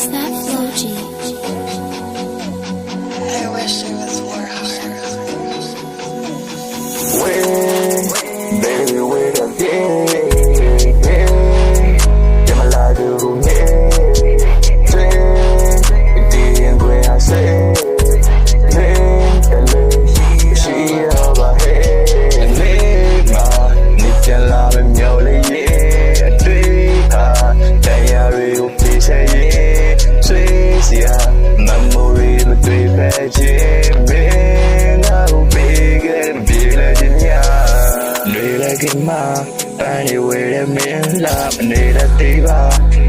is that floaty? တိုင်းတွေဝေရမင်းလာမနေတဲ့သေးပါ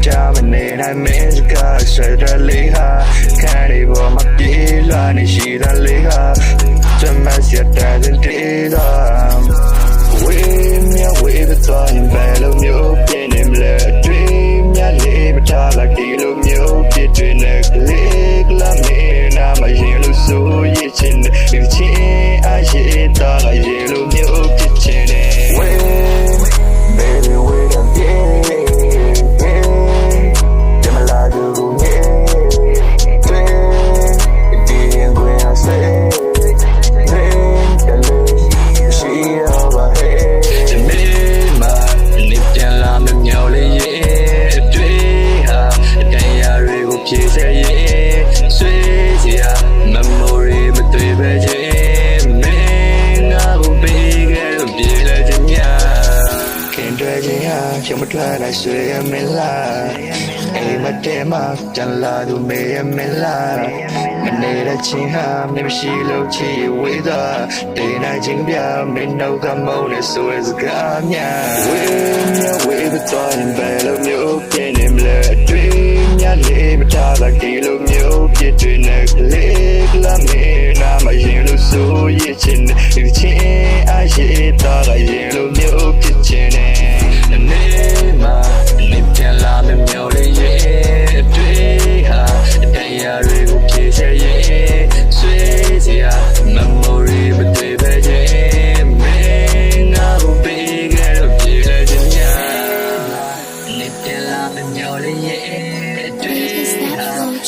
ကြာမနေနိုင်မင်းစကားဆွဲရလေးဟာ ရှမကလာလိုက်ဆွေရမလာအိမ်မတဲမတန်လာသူမေရမလာမနေတဲ့ချင်းဟာမရှိလို့ချီဝေးသာဒေနာချင်းပြမင်းတို့ကမုန်းနေဆိုရစကားများဝေးမြဝေးပတော်ရင်ဘယ်လိုမျိုးပြ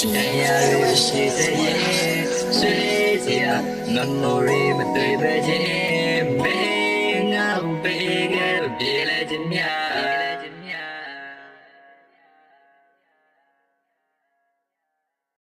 ရှိနေရရှိသေးရဲ့ဆွေးစရာ memory မတွေ့ပဲ